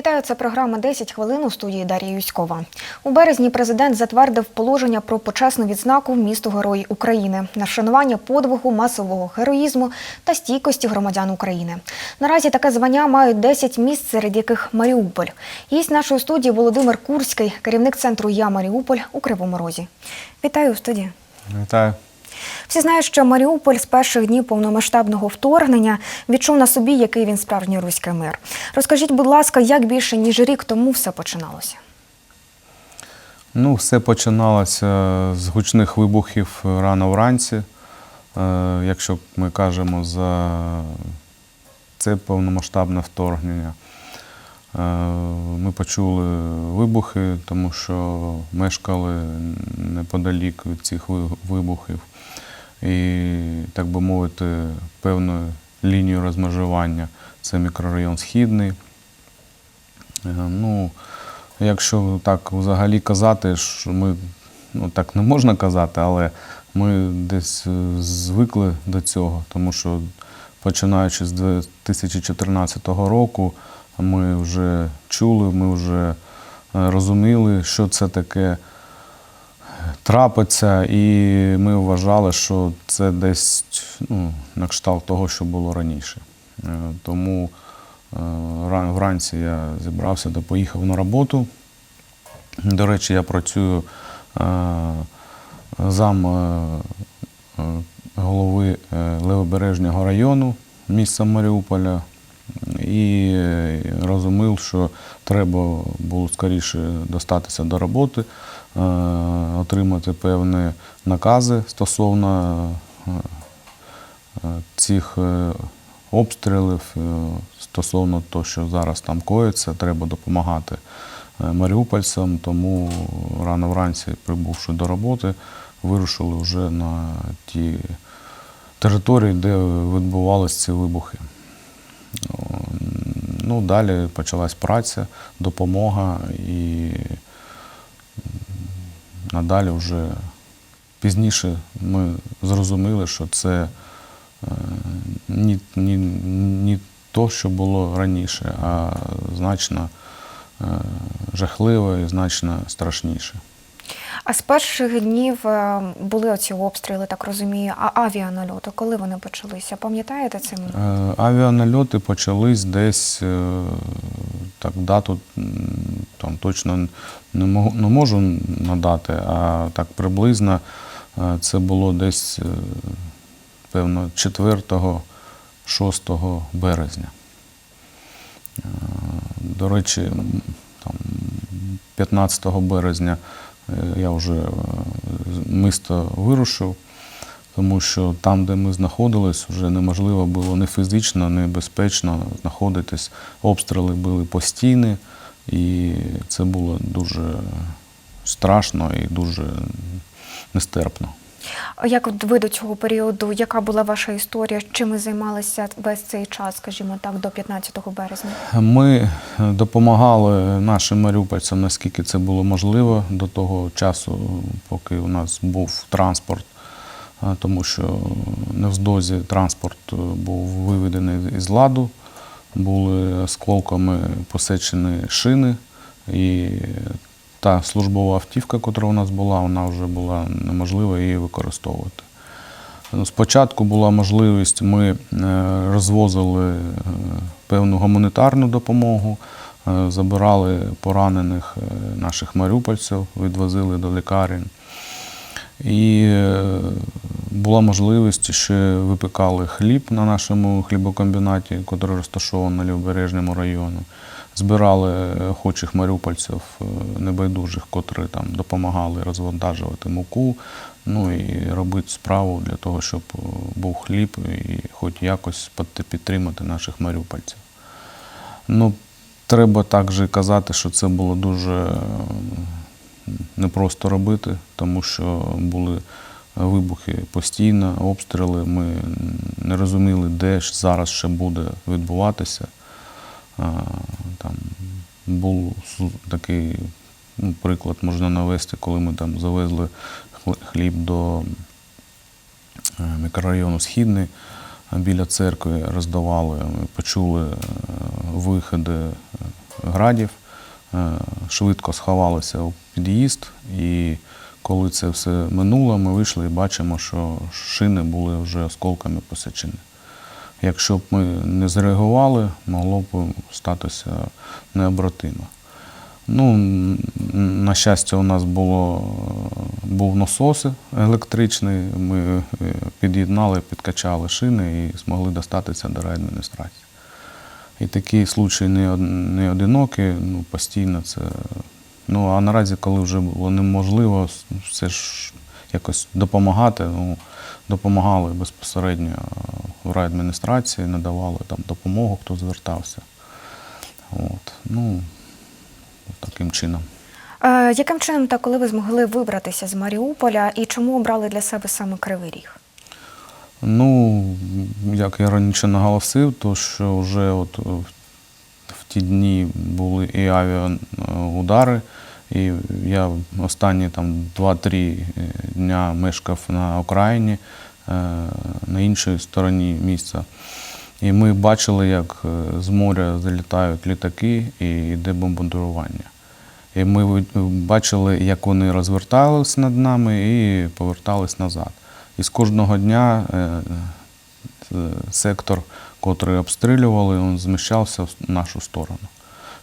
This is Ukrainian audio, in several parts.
Вітаю, це програма «10 хвилин у студії Дар'я Юськова. У березні президент затвердив положення про почесну відзнаку місту Герої України на вшанування подвигу, масового героїзму та стійкості громадян України. Наразі таке звання мають 10 міст, серед яких Маріуполь. Гість нашої студії Володимир Курський, керівник центру Я Маріуполь у Кривому Розі. Вітаю у студії. Вітаю. Всі знають, що Маріуполь з перших днів повномасштабного вторгнення відчув на собі, який він справжній руський мир. Розкажіть, будь ласка, як більше ніж рік тому все починалося? Ну, все починалося з гучних вибухів рано вранці. Е, Якщо ми кажемо за це повномасштабне вторгнення. Е, Ми почули вибухи, тому що мешкали неподалік від цих вибухів. І, так би мовити, певною лінією розмежування. Це мікрорайон Східний. Е, Ну, якщо так взагалі казати, що ми ну так не можна казати, але ми десь е, звикли до цього, тому що починаючи з 2014 року, ми вже чули, ми вже е, розуміли, що це таке трапиться, і ми вважали, що це десь ну, на кшталт того, що було раніше. Е, Тому е, вранці я зібрався та поїхав на роботу. До речі, я працюю е, зам голови Левобережного району міста Маріуполя і е, розумів, що треба було скоріше достатися до роботи, е, отримати певні накази стосовно е, цих обстрілів, стосовно того, що зараз там коїться, треба допомагати маріупольцям. Тому рано вранці, прибувши до роботи, вирушили вже на ті території, де відбувалися ці вибухи. Ну, далі почалась праця, допомога і надалі вже пізніше ми зрозуміли, що це е, ні, ні, ні то, що було раніше, а значно е, жахливе і значно страшніше. А з перших днів е, були оці обстріли, так розумію, а авіанальоти, коли вони почалися? Пам'ятаєте це? Е, Авіанальоти почались десь, е, так, дату там точно не можу, не можу надати, а так приблизно це було десь, певно, 4-6 березня. До речі, там, 15 березня я вже місто вирушив, тому що там, де ми знаходились, вже неможливо було не фізично, не безпечно знаходитись. Обстріли були постійні, і це було дуже страшно і дуже нестерпно. Як ви до цього періоду, яка була ваша історія? Чим ви займалися весь цей час, скажімо так, до 15 березня? Ми допомагали нашим маріупольцям, наскільки це було можливо до того часу, поки у нас був транспорт, тому що невздовзі транспорт е, був виведений із ладу, були осколками посечені шини, і та службова автівка, яка у нас була, вона вже була неможливо її використовувати. Ну, Спочатку була можливість, ми е, розвозили е, певну гуманітарну допомогу, е, забирали поранених наших маріупольців, відвозили до лікарень. І була можливість, ще випікали хліб на нашому хлібокомбінаті, який розташований на Лівобережному районі. Збирали е, охочих маріупольців е, небайдужих, котрі там допомагали розвантажувати муку, ну і робити справу для того, щоб е, був хліб і хоч якось підтримати наших маріупольців. Ну, треба також казати, що це було дуже непросто робити, тому що були вибухи постійно, обстріли. Ми не розуміли, де ж зараз ще буде відбуватися. Там був такий ну, приклад можна навести, коли ми там завезли хліб до е, мікрорайону Східний біля церкви роздавали. Ми почули е, виходи е, градів, швидко сховалися у під'їзд. І коли це все минуло, ми вийшли і бачимо, що шини були вже осколками посічені. Якщо б ми не зреагували, могло б статися необратимо. Ну, на щастя, у нас було, був насос електричний. Ми е, під'єднали, підкачали шини і змогли достатися до райадміністрації. І такі случаї не, не одинокі, ну, постійно це. Ну, а наразі, коли вже було неможливо все ж якось допомагати, ну, допомагали безпосередньо в райадміністрації, надавали там допомогу, хто звертався. От. Ну, таким чином. Е, яким чином та коли ви змогли вибратися з Маріуполя і чому обрали для себе саме Кривий Ріг? Ну, як я раніше наголосив, то що вже от е, в- в ті дні були і авіаудари, і я останні там 2-3 дня мешкав на Україні, е, на іншій стороні міста. І ми бачили, як е, з моря залітають літаки і йде бомбардування. І ми бачили, як вони розвертались над нами і повертались назад. І з кожного дня е, е, сектор, котрий обстрілювали, він зміщався в нашу сторону.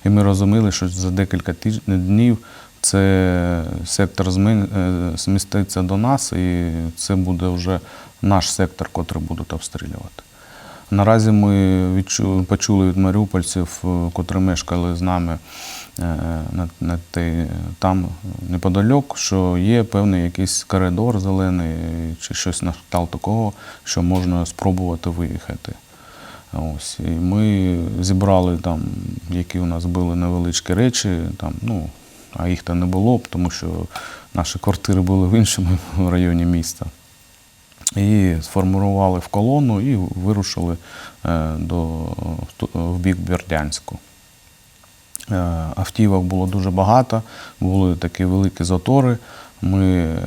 І ми розуміли, що за декілька тиж- днів це сектор е, зміститься до нас, і це буде вже наш сектор, котрий будуть обстрілювати. Наразі ми відчу, почули від маріупольців, е, котрі мешкали з нами е, на, на те, там неподалік, що є певний якийсь коридор зелений чи щось на кшталт такого, що можна спробувати виїхати. Ось. І ми зібрали там, які у нас були невеличкі речі, там, ну, а їх там не було, тому що наші квартири були в іншому районі міста. І сформували в колону і вирушили е, до, в бік Бердянську. Е, Автівок було дуже багато, були такі великі затори. Ми е,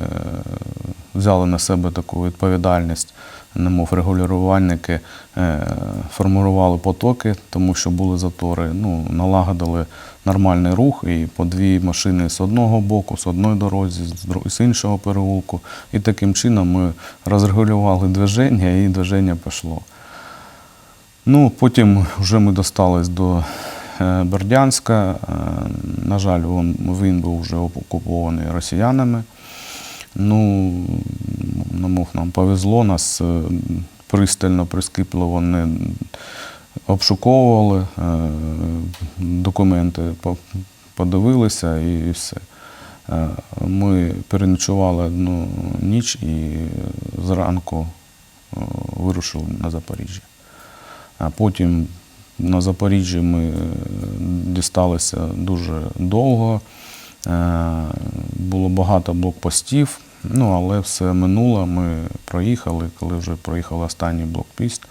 взяли на себе таку відповідальність, немов регулювальники, е, формували потоки, тому що були затори. Ну, налагодили нормальний рух і по дві машини з одного боку, з одної дорозі, з іншого переулку. І таким чином ми розрегулювали движення і движення пішло. Ну, потім вже ми достались до е, Бердянська. Е, На жаль, він був вже окупований росіянами. Ну, намов нам повезло, нас е, пристально, прискіпливо не обшуковували, е, документи подивилися і все. Е, Ми переночували одну ніч і зранку вирушили на Запоріжжя. А потім на Запоріжжі ми дісталися дуже довго. Було багато блокпостів, ну але все минуло. Ми проїхали, коли вже проїхали останній блокпіст.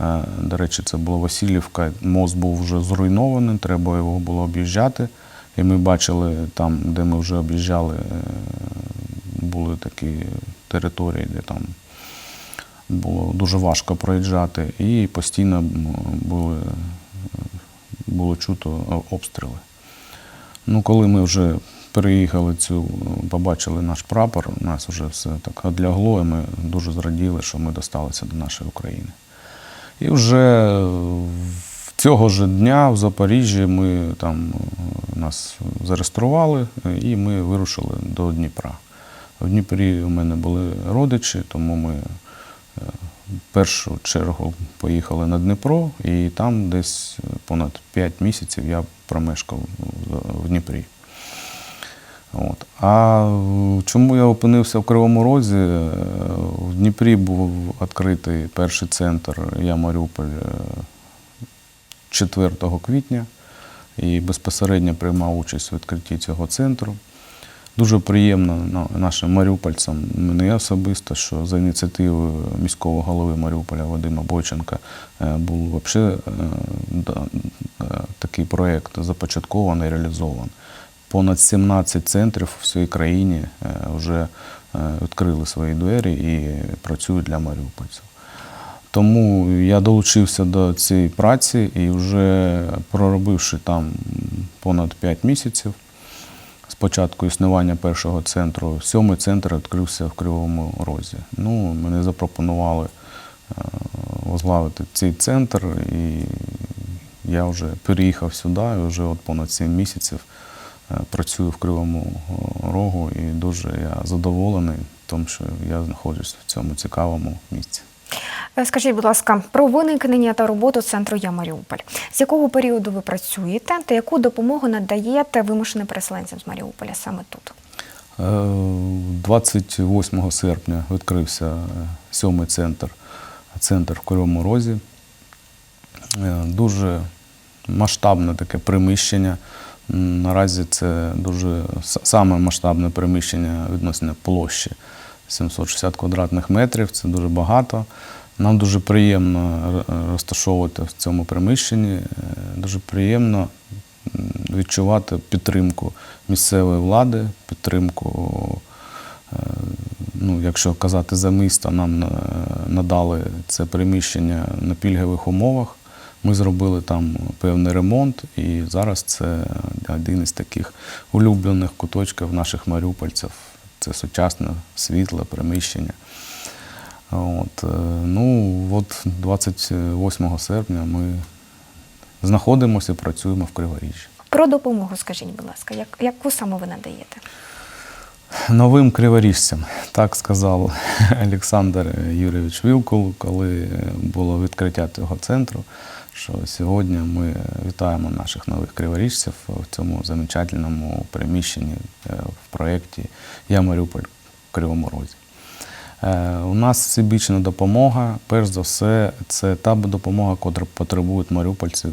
Е, До речі, це була Васильівка. Мост був вже зруйнований, треба його було об'їжджати. І ми бачили там, де ми вже об'їжджали, е, були такі території, де там було дуже важко проїжджати, і постійно були, було чуто обстріли. Ну, коли ми вже переїхали цю, побачили наш прапор, у нас вже все так одлягло, і ми дуже зраділи, що ми досталися до нашої України. І вже цього ж дня в Запоріжжі ми там е, нас зареєстрували е, і ми вирушили до Дніпра. В Дніпрі у мене були родичі, тому ми е, в першу чергу поїхали на Дніпро, і там десь понад 5 місяців я промешкав в Дніпрі. От. А е, чому я опинився в Кривому Розі? Е, В Дніпрі був відкритий перший центр Я Маріуполь е, 4 квітня і безпосередньо приймав участь у відкритті цього центру. Дуже приємно ну, нашим маріупольцям, мені особисто, що за ініціативою міського голови Маріуполя Вадима Бойченка е, був взагалі такий проєкт започаткований, реалізований. Понад 17 центрів в всій країні е, вже е, відкрили свої двері і працюють для маріупольців. Тому я долучився до цієї праці і вже проробивши там понад 5 місяців, з початку існування першого центру, сьомий центр відкрився в Кривому Розі. Ну, мене запропонували е, возглавити цей центр, і я вже переїхав сюди, і вже от понад 7 місяців працюю в Кривому Рогу і дуже я задоволений, тому що я знаходжусь в цьому цікавому місці. Е, Скажіть, будь ласка, про виникнення та роботу центру Я Маріуполь. З якого періоду ви працюєте та яку допомогу надаєте вимушеним переселенцям з Маріуполя саме тут? Е, 28 серпня відкрився е, сьомий центр, центр в Кривому Розі. Е, Дуже масштабне таке приміщення. Наразі це дуже саме масштабне приміщення відносно площі 760 квадратних метрів. Це дуже багато. Нам дуже приємно розташовувати в цьому приміщенні. Е, Дуже приємно відчувати підтримку місцевої влади, підтримку, е, ну, якщо казати за місто, нам е, надали це приміщення на пільгових умовах. Ми зробили там певний ремонт, і зараз це один із таких улюблених куточків наших маріупольців. Це сучасне світле приміщення. От, е, ну, от 28 серпня ми знаходимося і працюємо в Криворіжжі. Про допомогу скажіть, будь ласка, як, яку саме ви надаєте? Новим криворіжцям, так сказав Олександр Юрійович Вілкул, коли було відкриття цього центру. Що сьогодні ми вітаємо наших нових криворіжців в цьому замечательному приміщенні е, в проєкті Я Маріуполь в Кривому Розі. Е, У нас всебічна допомога, перш за все, це та допомога, яку потребують маріупольці,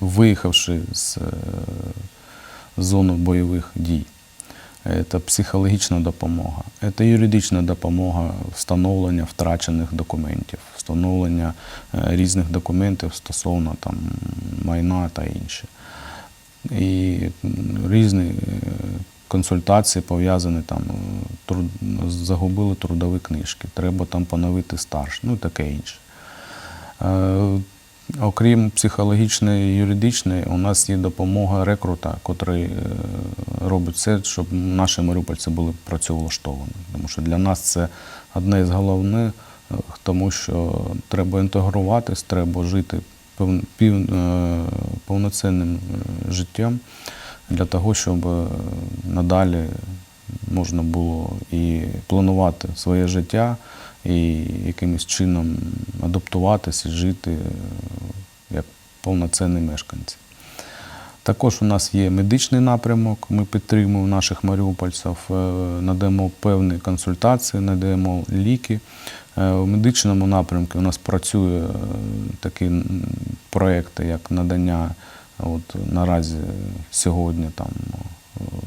виїхавши з е, зони бойових дій. Це психологічна допомога, це юридична допомога встановлення втрачених документів, встановлення е, різних документів стосовно там, майна та інше. І різні е, консультації пов'язані там, е, труд, загубили трудові книжки, треба там поновити стаж, ну таке інше. Е, Окрім психологічної і юридичної, у нас є допомога рекрута, який робить все, щоб наші маріупольці були працевлаштовані. Тому що для нас це одне з головних, е, тому що треба інтегруватись, треба жити е, повноцінним е, життям для того, щоб е, надалі можна було і планувати своє життя, і якимось чином адаптуватися жити е, як повноцінні мешканці. Також у нас є медичний напрямок. Ми підтримуємо наших маріупольців, е, надаємо певні консультації, надаємо ліки. Е, У медичному напрямку у нас працює е, такі проекти, як надання. От наразі сьогодні, там е,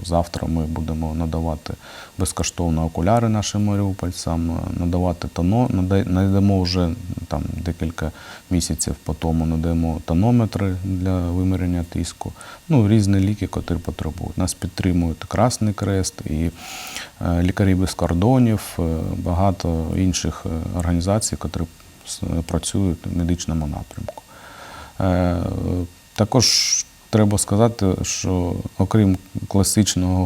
завтра ми будемо надавати безкоштовно окуляри нашим маріупольцям, е, надавати тано, нада- надамо вже там декілька місяців по тому надаємо тонометри для виміряння тиску. Ну, різні ліки, які потребують. Нас підтримують Красний Крест і е, лікарі без кордонів, е, багато інших організацій, які працюють в медичному напрямку. Також треба сказати, що окрім класичного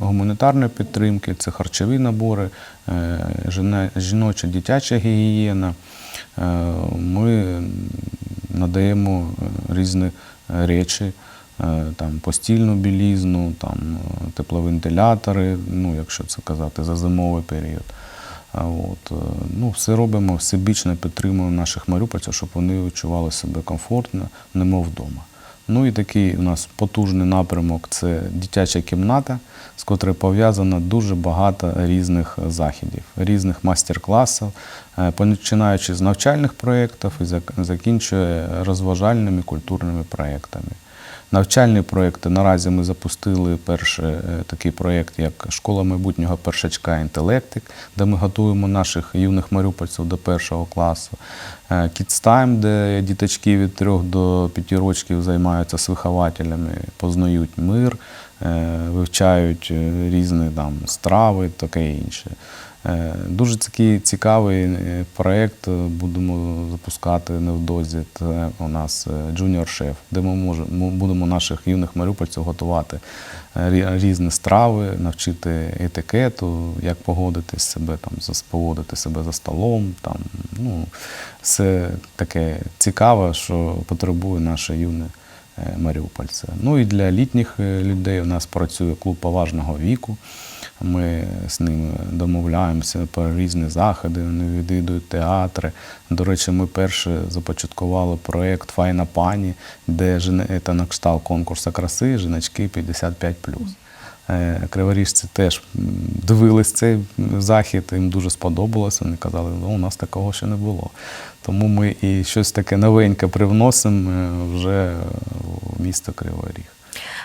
гуманітарної підтримки, це харчові набори, е, жіноча дитяча гігієна. Е, Ми надаємо е, різні речі, там постільну білізну, там тепловентилятори, ну, якщо це казати за зимовий період. От, ну, все робимо, всебічно підтримуємо наших маріупольців, щоб вони відчували себе комфортно, немов вдома. Ну і такий у нас потужний напрямок це дитяча кімната, з котрою пов'язано дуже багато різних заходів, різних майстер-класів, е, починаючи з навчальних проєктів і зак- закінчує розважальними культурними проєктами. Навчальні проєкти наразі ми запустили перший е, такий проєкт, як Школа майбутнього першачка інтелектик, де ми готуємо наших юних маріупольців до першого класу. Е, Kids де діточки від 3 до 5 років займаються з вихователями, познають мир, е, вивчають різні там страви, таке інше. Е, Дуже такий цікавий е, проєкт е, будемо запускати невдовзі. Це у нас Junior Chef, де ми можемо будемо наших юних маріупольців готувати різні страви, навчити етикету, як поводити себе там, поводити себе за столом. Там, ну, все таке цікаве, що потребує наше юне е, маріупольце. Ну і для літніх е, людей у нас працює клуб поважного віку. Ми з ними домовляємося про різні заходи, вони відвідують театри. До речі, ми перше започаткували проєкт Файна пані, де це на кшталт конкурсу краси, жіночки 55 Е, Криворіжці теж дивились цей захід, їм дуже сподобалося. Вони казали, ну, у нас такого ще не було. Тому ми і щось таке новеньке привносимо е, вже в місто Кривий Ріг.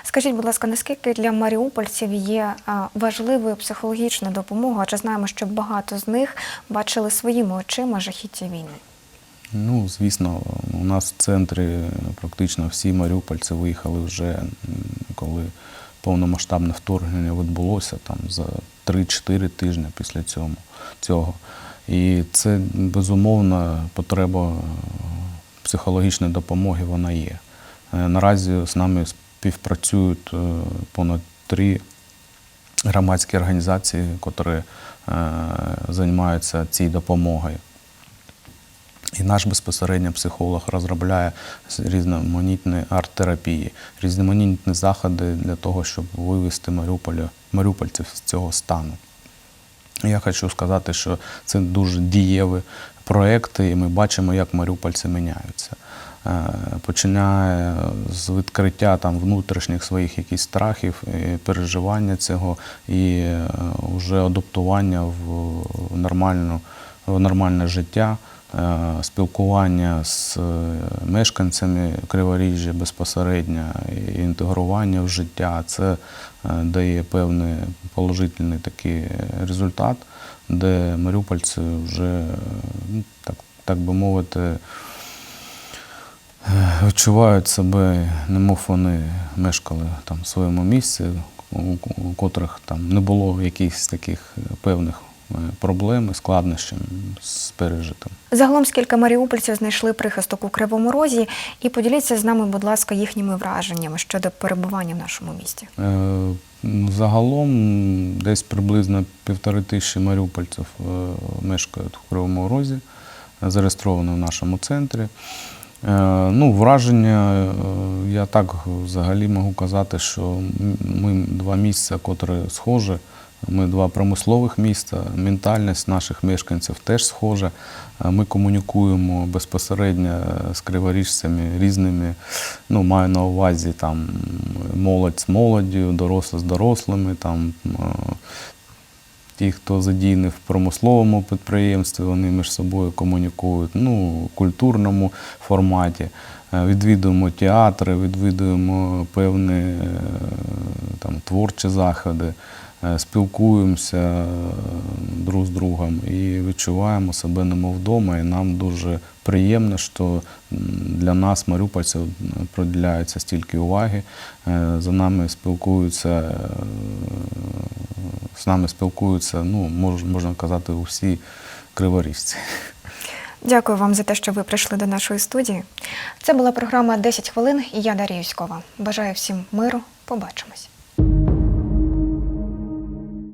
Скажіть, будь ласка, наскільки для маріупольців є важливою психологічна допомога? Адже знаємо, що багато з них бачили своїми очима жахіття війни. Ну, звісно, у нас в центрі практично всі маріупольці виїхали вже, коли повномасштабне вторгнення відбулося там за 3-4 тижні після цього. І це безумовно потреба е, психологічної допомоги вона є. Е, Наразі з нами співпрацюють е, понад три громадські організації, які займаються цією допомогою. І наш безпосередньо психолог розробляє різноманітні арт-терапії, різноманітні заходи для того, щоб вивести Маріуполя, маріупольців з цього стану. Я хочу сказати, що це дуже дієві проекти, і ми бачимо, як маріупольці міняються. Е, Починає з відкриття там внутрішніх своїх якісь страхів, і переживання цього, і вже адаптування в нормальну, в нормальне життя, е, спілкування з е, мешканцями Криворіжжя безпосередньо, і інтегрування в життя. Це е, дає певний положительний такий результат, де маріупольці вже, е, ну, так, так би мовити, е, відчувають себе, немов вони мешкали там в своєму місці, у котрих там не було якихось таких певних е, проблем, і складнощів з пережитим. Загалом скільки маріупольців знайшли прихисток у Кривому Розі, і поділіться з нами, будь ласка, їхніми враженнями щодо перебування в нашому місті. Е, Загалом десь приблизно півтори тисячі маріупольців е, мешкають в Кривому Розі, зареєстровано в нашому центрі. Ну, враження, я так взагалі можу казати, що ми два місця, котрі схожі. Ми два промислових міста, ментальність наших мешканців теж схожа. Е, Ми комунікуємо безпосередньо з криворіжцями різними, ну, маю на увазі там молодь з молоддю, дорослі з дорослими, там е, ті, хто задійний в промисловому підприємстві, вони між собою комунікують, ну, в культурному форматі. Е, Відвідуємо театри, відвідуємо певні е, там, творчі заходи, е, спілкуємося е, друг з другом і відчуваємо себе немов вдома. І нам дуже приємно, що для нас, маріупольців, приділяється стільки уваги. Е, За нами спілкуються, е, з нами спілкуються, ну, можна казати, усі криворіжці. Дякую вам за те, що ви прийшли до нашої студії. Це була програма «10 хвилин і я Дар'я Юськова. Бажаю всім миру. Побачимось.